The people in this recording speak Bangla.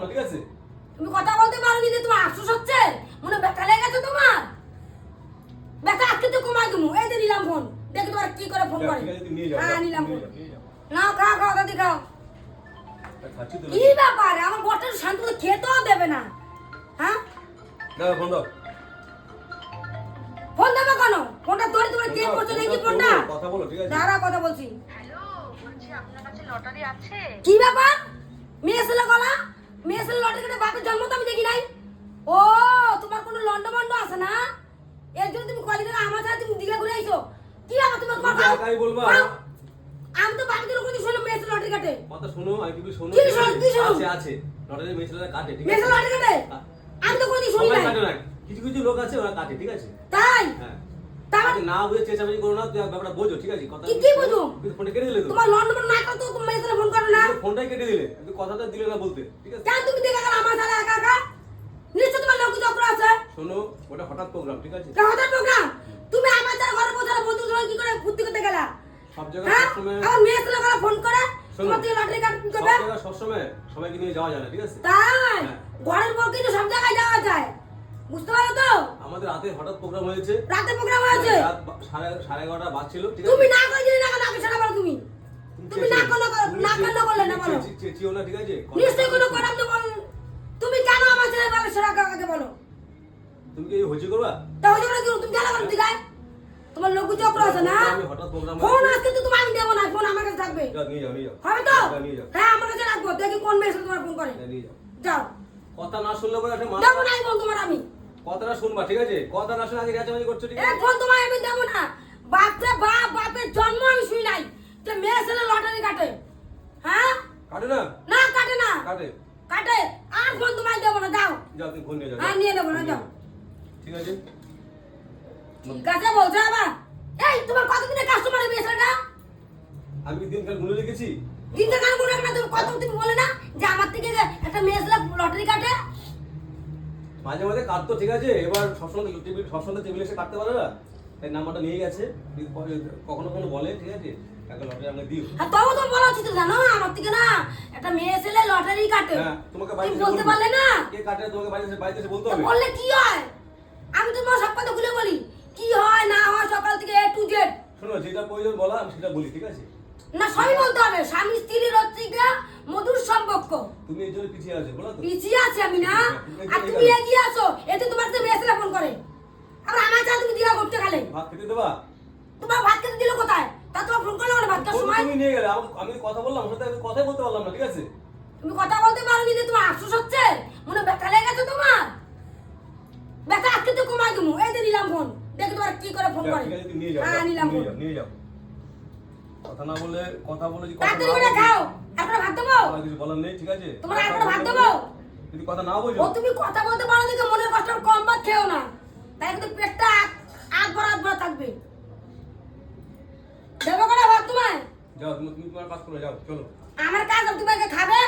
না, ঠিক আছে? তুমি কথা বলতে পারো নি যে তোমার আফসোস হচ্ছে? মনে ব্যথা লেগে গেছে তোমার? ব্যথা আজকে তো কমাই দেবো। এই যে নিলাম ফোন। দেখি তোমার কি করে ফোন করে। হ্যাঁ নিলাম ফোন। নাও খাও খাও দাদি খাও। কি ব্যাপার? আমার বটটা শান্ত খেতেও দেবে না। হ্যাঁ? ফোন দাও। ফোন দেবে কেন? ফোনটা ধরে তোমার কে করছ ফোন দেখি ফোনটা? দাও, কথা বলো ঠিক আছে? দাঁড়া কথা বলছি। হ্যালো বলছি আপনার কাছে লটারি আছে? কি ব্যাপার? মেয়ে ছেলে ছেলে লটে কেটে বাপের জন্ম তো আমি দেখি নাই। ও তোমার কোনো লন্ডমন্ড আছে না? এর জন্য তুমি কলেজে আমার সাথে তুমি দিঘা ঘুরে আইছো। কি ব্যাপার তোমার তোমার তুমি একাই বলবা। আমি তো বাপের কোনো শুনলাম মেয়ে ছেলে লটে কাটে। কথা শোনো আমি কি শোনো কি শোনো? কি শোনো? আছে আছে। লটারি মেয়েছেলেরা কাটে ঠিক আছে? ছেলে লটে কাটে? আমি তো কোনোদিন শুনি নাই। কিছু কিছু লোক আছে ওরা কাটে ঠিক আছে? তাই? হ্যাঁ। না বুঝে চেঁচামেচি করো না তুই ব্যাপারটা বোঝো ঠিক আছে? কথা কি- ফোনটা কেটে দিলে তোমার না তুমি ফোন করো না। ফোনটাই কেটে দিলে। কথাটা দিলে না বলতে ঠিক আছে? কেন তুমি দেখা গেল আমার সাথে একা একা? নিশ্চয় তোমার লোক চক্র আছে। শোনো ওটা হঠাৎ প্রোগ্রাম ঠিক আছে? হঠাৎ প্রোগ্রাম তুমি আমার যারা ঘরে বসে বন্ধু তোমার কি করে ফুর্তি করতে গেলা? সব জায়গায় হ্যাঁ? সবসময় আমার মেয়ে ফোন করে শোনো। তোমার থেকে লটারি কার্ড সব করবে জায়গায় সবসময় সবাইকে নিয়ে যাওয়া যায় না ঠিক আছে? তাই? হ্যাঁ। ঘরের কিন্তু সব জায়গায় যাওয়া যায়। বুঝতে পারো তো? আমাদের রাতে হঠাৎ প্রোগ্রাম হয়েছে। রাতে প্রোগ্রাম হয়েছে? রাত সাড়ে সাড়ে এগারোটা বাজছিল ঠিক তুমি না করে দিলে না কেন? আগে সেটা বলো তুমি। তুমি না করলে না করলে বললে না বলো। চেঁচিও না ঠিক আছে? নিশ্চয়ই কোনো করাম তো বল তুমি কেন আমার ছেলে বলো সেটা আগে বলো? তুমি কি হয়েছে করবা? তা হয়ে যাবে তুমি গেলে বলো দিঘায়? তোমার লোক চক্র আছে না? ফোন আজকে তো তোমার আমি দেবো না ফোন আমার কাছে থাকবে। হবে তো? হ্যাঁ আমার কাছে রাখব। দেখি কোন মেয়ে তোমার ফোন করে। যাও, কথা না শুনলে পরে একটা দেবো না আমি কথাটা শুনবা ঠিক আছে? কথা না শুনে আগে চেঁচামেচি করছ ঠিক আছে? ফোন তোমার আমি দেবো না। বাপরে বাপ বাপের জন্ম আমি শুই নাই। যে মেয়ে ছেলে লটারি কাটে। হ্যাঁ? কাটে না? না কাটে না। কাটে? কাটে। আর ফোন তোমায় দেবো না দাও যাও তুমি ফোন নিয়ে যাও হ্যাঁ, নিয়ে নেব না, যাও। ঠিক আছে? ঠিক আছে বলছো আবার? এই তোমার কতদিনের কাস্টমার মেয়ে ছেলেটা? আমি দিন কালগুলো রেখেছি দিনটা গান করে না তুমি কত তুমি বলে না যে আমার থেকে একটা মেয়ে ছেলে লটারি কাটে? মাঝে মাঝে কাটতো ঠিক আছে? এবার সবসময় টেবিল সবসময় টেবিল এসে কাটতে পারে না। তাই নাম্বারটা নিয়ে গেছে। কখনো কখনো বলে ঠিক আছে? একটা লটারি আমাকে দিও। আর তবু তো বলা উচিত জানো? আমার থেকে না একটা মেয়ে ছেলে লটারি কাটে। হ্যাঁ তোমাকে তুমি বাড়িতে বলতে পারলে না? কে কাটে তোমাকে বাড়িতে এসে- বাড়িতে এসে বলতে হবে? বললে কি হয়? আমি তো তোমার সব কথা খুলে বলি। কি হয় না হয় সকাল থেকে এ টু জেড শোনো যেটা প্রয়োজন বলা আমি সেটা বলি ঠিক আছে? না সবই বলতে হবে স্বামী স্ত্রীর হচ্ছে গিয়া মধুর সম্পর্ক তুমি এই জন্য পিছিয়ে আছো বলো তো। পিছিয়ে আছি আমি না? আর তুমি এগিয়ে আছো এতে তোমার তো মেয়ে ফোন করে। আর আমার চা তুমি দিঘা করতে গেলে? ভাত খেতে দেবা? তোমার ভাত খেতে দিল কোথায়? তা তোমার ফোন করল না ভাত খাওয়ার সময়? তুমি নিয়ে গেলে। আমি- কথা বললাম ওর সাথে কথাই বলতে পারলাম না ঠিক আছে? তুমি কথা বলতে পারো যে তোমার আফসোস হচ্ছে? মনে ব্যথা লেগে গেছে তোমার? ব্যথা আজকে তো কমাই দেবো। এই যে নিলাম ফোন। দেখি তোমার কি করে ফোন করে। হ্যাঁ নিলাম নিয়ে ফোন। যাও নিয়ে যাও। কথা না বলে কথা বলে যদি কথা খাও। ভাত দেবো? আমার কিছু বলার নেই ঠিক আছে? তোমার আর ভাত দেবো? যদি কথা না বলো ও তুমি কথা বলতে পারো দেখে মনের কষ্ট কম ভাত খেও না। তাই কিন্তু পেটটা আগ ভরা আগ ভরা থাকবে। দেবো করে ভাত তোমায়? যাও তুমি তোমার কাজ করে যাও চলো। আমার কাজ তুমি খাবে?